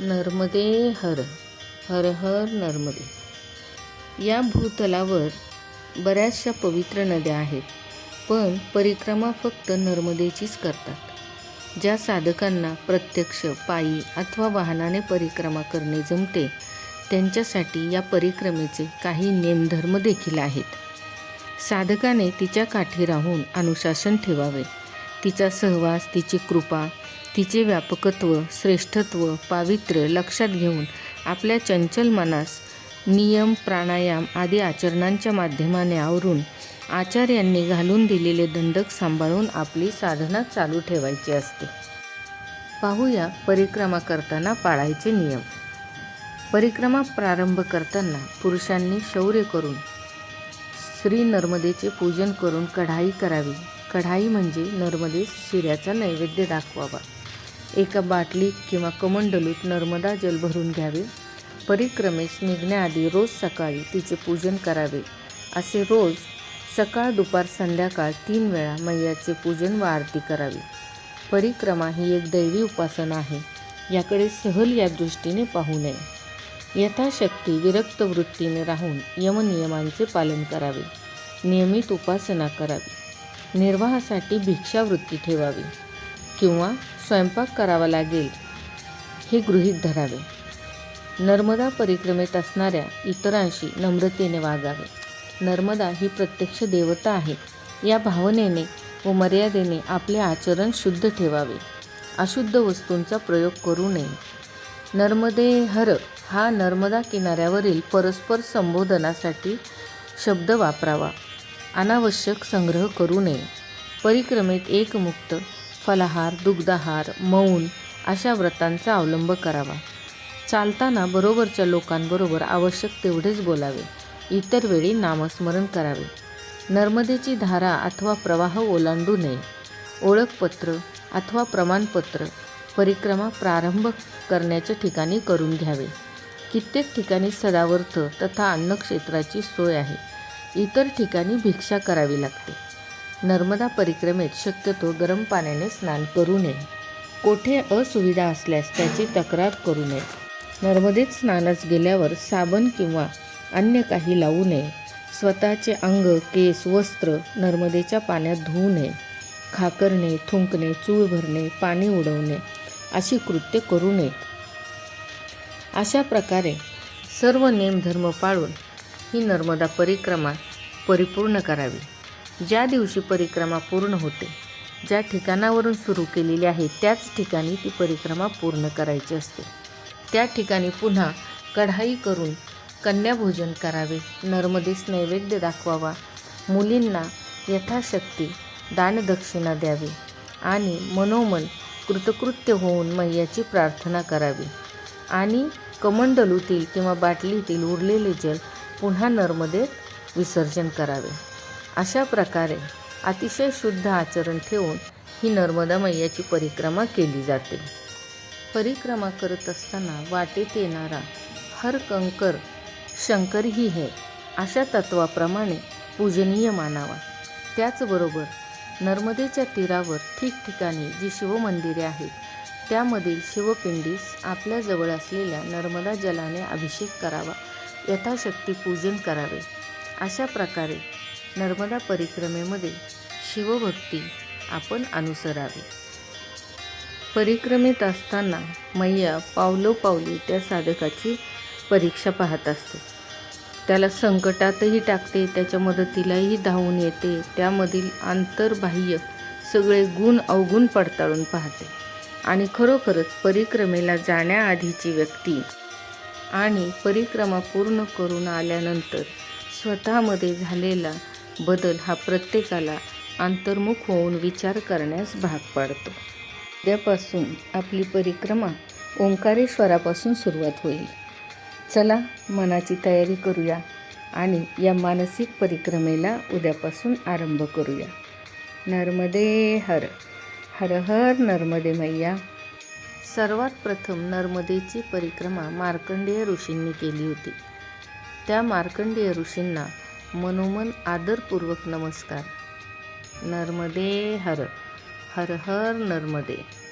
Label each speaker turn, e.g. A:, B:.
A: नर्मदे हर हर हर नर्मदे. या भूतलावर बऱ्याचशा पवित्र नद्या आहेत पण परिक्रमा फक्त नर्मदेचीच करतात. ज्या साधकांना प्रत्यक्ष पायी अथवा वाहनाने परिक्रमा करणे जमते त्यांच्यासाठी या परिक्रमेचे काही नेमधर्म देखील आहेत. साधकाने तिच्या काठी राहून अनुशासन ठेवावे. तिचा सहवास तिची कृपा तिचे व्यापकत्व श्रेष्ठत्व पावित्र्य लक्षात घेऊन आपल्या चंचल मनास नियम प्राणायाम आदी आचरणांच्या माध्यमाने आवरून आचार्यांनी घालून दिलेले दंडक सांभाळून आपली साधना चालू ठेवायची असते. पाहूया परिक्रमा करताना पाळायचे नियम. परिक्रमा प्रारंभ करताना पुरुषांनी शौर्य करून श्री नर्मदेचे पूजन करून कढाई करावी. कढाई म्हणजे नर्मदेस शिऱ्याचा नैवेद्य दाखवावा. एका बाटलीत किंवा कमंडलूत नर्मदा जल भरून घ्यावे. परिक्रमेस निघण्याआधी रोज सकाळी तिचे पूजन करावे. असे रोज सकाळ दुपार संध्याकाळ तीन वेळा मैयाचे पूजन व आरती करावी. परिक्रमा ही एक दैवी उपासना आहे. याकडे सहल या दृष्टीने पाहू नये. यथाशक्ती विरक्त वृत्तीने राहून यमनियमांचे पालन करावे. नियमित उपासना करावी. निर्वाहासाठी भिक्षावृत्ती ठेवावी. किंवा स्वयंपाक करावा लागेल हे गृहीत धरावे. नर्मदा परिक्रमेत असणाऱ्या इतरांशी नम्रतेने वागावे. नर्मदा ही प्रत्यक्ष देवता आहे. या भावनेने व मर्यादेने आपले आचरण शुद्ध ठेवावे. अशुद्ध वस्तूंचा प्रयोग करू नये. नर्मदे हर हा नर्मदा किनाऱ्यावरील परस्पर संबोधनासाठी शब्द वापरावा. अनावश्यक संग्रह करू नये. परिक्रमेत एकमुक्त फलाहार दुग्धाहार मौन अशा व्रतांचा अवलंब करावा. चालताना बरोबरच्या लोकांबरोबर आवश्यक तेवढेच बोलावे. इतर वेळी नामस्मरण करावे. नर्मदेची धारा अथवा प्रवाह ओलांडू नये. ओळखपत्र अथवा प्रमाणपत्र परिक्रमा प्रारंभ करण्याच्या ठिकाणी करून घ्यावे. कित्येक ठिकाणी सदावर्थ तथा अन्नक्षेत्राची सोय आहे. इतर ठिकाणी भिक्षा करावी लागते. नर्मदा परिक्रमेत शक्यतो गरम पाण्याने स्नान करू नये. कोठे असुविधा असल्यास त्याची तक्रार करू नये. नर्मदेत स्नानास गेल्यावर साबण किंवा अन्य काही लावू नये. स्वतःचे अंग केस वस्त्र नर्मदेच्या पाण्यात धुवू नये. खाकरणे थुंकणे चूळ भरणे पाणी उडवणे अशी कृत्य करू नयेत अशा प्रकारे सर्व नेमधर्म पाळून ही नर्मदा परिक्रमा परिपूर्ण करावी. ज्या दिवशी परिक्रमा पूर्ण होते ज्या ठिकाणावरून सुरू केलेली आहे त्याच ठिकाणी ती परिक्रमा पूर्ण करायची असते. त्या ठिकाणी पुन्हा कढाई करून कन्याभोजन करावे नर्मदेस नैवेद्य दाखवावा मुलींना यथाशक्ती दानदक्षिणा द्यावी आणि मनोमन कृतकृत्य होऊन मैयाची प्रार्थना करावी. आणि कमंडलूतील किंवा बाटलीतील उरलेले जल पुन्हा नर्मदेत विसर्जन करावे. अशा प्रकारे अतिशय शुद्ध आचरण ठेवून ही नर्मदा मैयाची परिक्रमा केली जाते. परिक्रमा करत असताना वाटेत येणारा हर कंकर शंकरही है अशा तत्वाप्रमाणे पूजनीय मानावा. त्याचबरोबर नर्मदेच्या तीरावर ठिकठिकाणी जी शिवमंदिरे आहेत त्यामधील शिवपिंडीस आपल्याजवळ असलेल्या नर्मदा जलाने अभिषेक करावा यथाशक्ती पूजन करावे. अशा प्रकारे नर्मदा परिक्रमेमध्ये शिवभक्ती आपण अनुसरावी. परिक्रमेत असताना मैया पावलोपावली त्या साधकाची परीक्षा पाहत असते. त्याला संकटातही टाकते त्याच्या मदतीलाही धावून येते त्यामधील आंतरबाह्य सगळे गुण अवगुण पडताळून पाहते. आणि खरोखरच परिक्रमेला जाण्याआधीची व्यक्ती आणि परिक्रमा पूर्ण करून आल्यानंतर स्वतःमध्ये झालेला बदल हा प्रत्येकाला अंतर्मुख होऊन विचार करण्यास भाग पाडतो. उद्यापासून आपली परिक्रमा ओंकारेश्वरापासून सुरुवात होईल. चला मनाची तयारी करूया आणि या मानसिक परिक्रमेला उद्यापासून आरंभ करूया. नर्मदे हर हर हर नर्मदे मैया. सर्वात प्रथम नर्मदेची परिक्रमा मार्कंडेय ऋषींनी केली होती. त्या मार्कंडेय ऋषींना मनोमन आदरपूर्वक नमस्कार. नर्मदे हर हर हर नर्मदे.